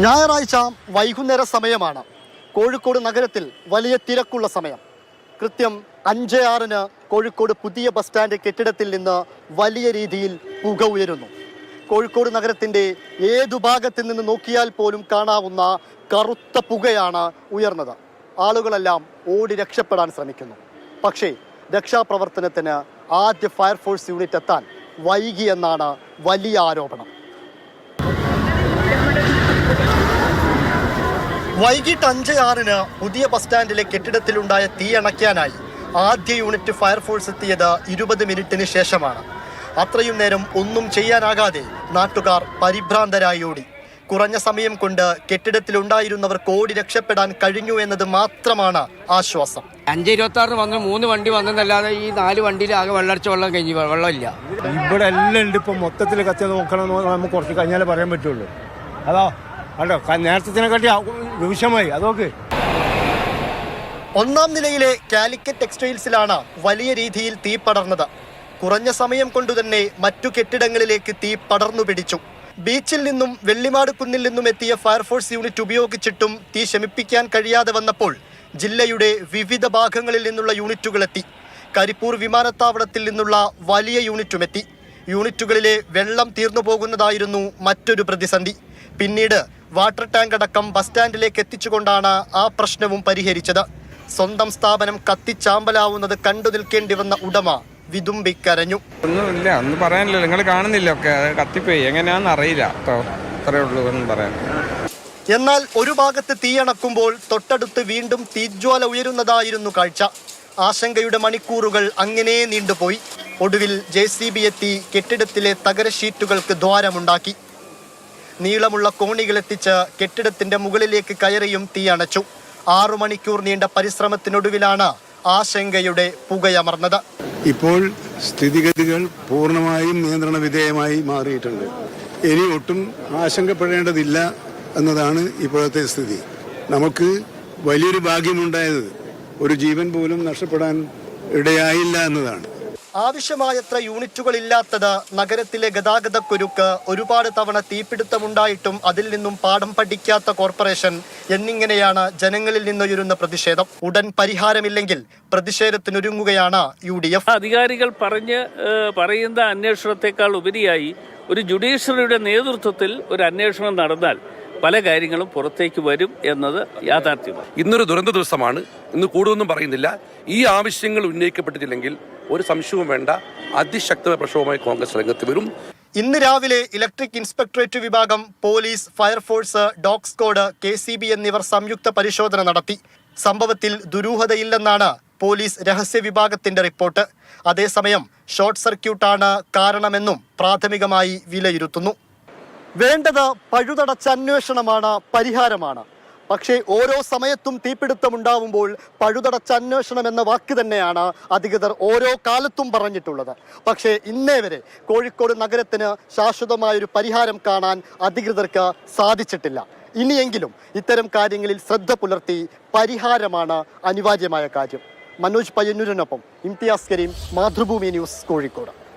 ഞായറാഴ്ച വൈകുന്നേര സമയമാണ്. കോഴിക്കോട് നഗരത്തിൽ വലിയ തിരക്കുള്ള സമയം. കൃത്യം അഞ്ച് ആറിന് കോഴിക്കോട് പുതിയ ബസ് സ്റ്റാൻഡ് കെട്ടിടത്തിൽ നിന്ന് വലിയ രീതിയിൽ പുക ഉയരുന്നു. കോഴിക്കോട് നഗരത്തിന്റെ ഏതു ഭാഗത്ത് നിന്ന് നോക്കിയാൽ പോലും കാണാവുന്ന കറുത്ത പുകയാണ് ഉയർന്നത്. ആളുകളെല്ലാം ഓടി രക്ഷപ്പെടാൻ ശ്രമിക്കുന്നു. പക്ഷേ രക്ഷാപ്രവർത്തനത്തിന് ആദ്യ ഫയർഫോഴ്സ് യൂണിറ്റ് എത്താൻ വൈകിയെന്നാണ് വലിയ ആരോപണം. വൈകിട്ട് അഞ്ച് ആറിന് പുതിയ ബസ് സ്റ്റാൻഡിലെ കെട്ടിടത്തിലുണ്ടായ തീ അണയ്ക്കാനായി ആദ്യ യൂണിറ്റ് ഫയർഫോഴ്സ് എത്തിയത് ഇരുപത് മിനിറ്റിന് ശേഷമാണ്. അത്രയും നേരം ഒന്നും ചെയ്യാനാകാതെ നാട്ടുകാർ പരിഭ്രാന്തരായി ഓടി. കുറഞ്ഞ സമയം കൊണ്ട് കെട്ടിടത്തിലുണ്ടായിരുന്നവർക്ക് കോടി രക്ഷപ്പെടാൻ കഴിഞ്ഞു എന്നത് മാത്രമാണ് ആശ്വാസം. അഞ്ച് ഇരുപത്തി ആറിന് വന്ന് മൂന്ന് വണ്ടി വന്നതല്ലാതെ ഈ നാല് വണ്ടിയിൽ ആകെ വെള്ളടിച്ച വെള്ളം കഴിഞ്ഞു വെള്ളമില്ല. ഇവിടെ എല്ലാം ഉണ്ട്. ഇപ്പൊ മൊത്തത്തിൽ കത്തി നോക്കണം എന്ന് നമുക്ക് കുറച്ച് കഴിഞ്ഞാലേ പറയാൻ പറ്റുള്ളൂ. അതോ? കണ്ടോ നേരത്തെ വിഷമായി അതൊക്കെ ഒന്നാം നിലയിലെ കാലിക്കറ്റ് ടെക്സ്റ്റൈൽസിലാണ് വലിയ രീതിയിൽ തീ പടർന്നത്. കുറഞ്ഞ സമയം കൊണ്ടുതന്നെ മറ്റു കെട്ടിടങ്ങളിലേക്ക് തീ പടർന്നു പിടിച്ചു. ബീച്ചിൽ നിന്നും വെള്ളിമാട് കുന്നിൽ നിന്നും എത്തിയ ഫയർഫോഴ്സ് യൂണിറ്റ് ഉപയോഗിച്ചിട്ടും തീ ശമിപ്പിക്കാൻ കഴിയാതെ വന്നപ്പോൾ ജില്ലയുടെ വിവിധ ഭാഗങ്ങളിൽ നിന്നുള്ള യൂണിറ്റുകളെത്തി. കരിപ്പൂർ വിമാനത്താവളത്തിൽ നിന്നുള്ള വലിയ യൂണിറ്റും എത്തി യൂണിറ്റുകളിലെ വെള്ളം തീർന്നു പോകുന്നതായിരുന്നു മറ്റൊരു പ്രതിസന്ധി. പിന്നീട് വാട്ടർ ടാങ്ക് അടക്കം ബസ് സ്റ്റാൻഡിലേക്ക് എത്തിച്ചുകൊണ്ടാണ് ആ പ്രശ്നവും പരിഹരിച്ചത്. സ്വന്തം സ്ഥാപനം കത്തിച്ചാമ്പലാവുന്നത് കണ്ടു നിൽക്കേണ്ടി വന്ന ഉടമ വിതുമ്പിക്കരഞ്ഞു. ഒന്നുമില്ല ഒന്നും പറയാനില്ല. നിങ്ങൾ കാണുന്നില്ല ഒക്കെ. കത്തിപ്പോയി. എങ്ങനെയാണെന്ന് അറിയില്ല. കേട്ടോ അത്രേ ഉള്ളൂ ഒന്നും പറയാൻ. എന്നാൽ ഒരു ഭാഗത്ത് തീയണക്കുമ്പോൾ തൊട്ടടുത്ത് വീണ്ടും തീജ്വാല ഉയരുന്നതായിരുന്നു കാഴ്ച. ആശങ്കയുടെ മണിക്കൂറുകൾ അങ്ങനെ നീണ്ടുപോയി. ഒടുവിൽ ജെ സി ബി എത്തി കെട്ടിടത്തിലെ തകര ഷീറ്റുകൾക്ക് ദ്വാരമുണ്ടാക്കി. നീളമുള്ള കോണികളെത്തിച്ച് കെട്ടിടത്തിന്റെ മുകളിലേക്ക് കയറിയും തീയണച്ചു ആറു മണിക്കൂർ നീണ്ട പരിശ്രമത്തിനൊടുവിലാണ് ആശങ്കയുടെ പുകയമർന്നത്. ഇപ്പോൾ സ്ഥിതിഗതികൾ പൂർണമായും നിയന്ത്രണ വിധേയമായി മാറിയിട്ടുണ്ട്. ഇനി ഒട്ടും ആശങ്കപ്പെടേണ്ടതില്ല എന്നതാണ് ഇപ്പോഴത്തെ സ്ഥിതി. നമുക്ക് വലിയൊരു ഭാഗ്യമുണ്ടായത് ഒരു ജീവൻ പോലും നഷ്ടപ്പെടാൻ ഇടയായില്ല എന്നതാണ്. ആവശ്യമായത്ര യൂണിറ്റുകൾ ഇല്ലാത്തത് നഗരത്തിലെ ഗതാഗതക്കുരുക്ക് ഒരുപാട് തവണ തീപിടുത്തമുണ്ടായിട്ടും അതിൽ നിന്നും പാഠം പഠിക്കാത്ത കോർപ്പറേഷൻ എന്നിങ്ങനെയാണ് ജനങ്ങളിൽ നിന്നുയരുന്ന പ്രതിഷേധം. ഉടൻ പരിഹാരമില്ലെങ്കിൽ പ്രതിഷേധത്തിനൊരുങ്ങുകയാണ് യു ഡി എഫ് അധികാരികൾ പറഞ്ഞ് പറയുന്ന അന്വേഷണത്തെക്കാൾ ഉപരിയായി ഒരു ജുഡീഷ്യറിയുടെ നേതൃത്വത്തിൽ ഒരു അന്വേഷണം നടന്നാൽ പല കാര്യങ്ങളും പുറത്തേക്ക് വരും എന്നത് യാഥാർത്ഥ്യമാണ്. ഇന്നൊരു ദുരന്ത ദിവസമാണ്. ഇന്ന് കൂടുതലൊന്നും പറയുന്നില്ല. ഈ ആവശ്യങ്ങൾ ഉന്നയിക്കപ്പെട്ടിട്ടില്ലെങ്കിൽ ഒരു സംശയവും വേണ്ട. അതിശക്തമായ പ്രക്ഷോഭമായി കോൺഗ്രസ് രംഗത്ത് വരും. ഇന്ന് രാവിലെ ഇലക്ട്രിക് ഇൻസ്പെക്ടറേറ്റ് വിഭാഗം police fire force dog squad K C B എന്നിവർ സംയുക്ത പരിശോധന നടത്തി. സംഭവത്തിൽ ദുരൂഹതയില്ലെന്നാണ് പോലീസ് രഹസ്യ വിഭാഗത്തിന്റെ റിപ്പോർട്ട്. അതേസമയം ഷോർട്ട് സർക്യൂട്ടാണ് കാരണമെന്നും പ്രാഥമികമായി വിലയിരുത്തുന്നു. വേണ്ടത് പഴുതടച്ച അന്വേഷണമാണ് പരിഹാരമാണ്. പക്ഷേ ഓരോ സമയത്തും തീപിടുത്തമുണ്ടാവുമ്പോൾ പഴുതടച്ച അന്വേഷണം എന്ന വാക്ക് തന്നെയാണ് അധികൃതർ ഓരോ കാലത്തും പറഞ്ഞിട്ടുള്ളത്. പക്ഷേ ഇന്നേ വരെ കോഴിക്കോട് നഗരത്തിന് ശാശ്വതമായൊരു പരിഹാരം കാണാൻ അധികൃതർക്ക് സാധിച്ചിട്ടില്ല. ഇനിയെങ്കിലും ഇത്തരം കാര്യങ്ങളിൽ ശ്രദ്ധ പുലർത്തി പരിഹാരമാണ് അനിവാര്യമായ കാര്യം. മനോജ് പയ്യന്നൂരിനൊപ്പം ഇംതിയാസ് കരീം മാതൃഭൂമി ന്യൂസ് കോഴിക്കോട്.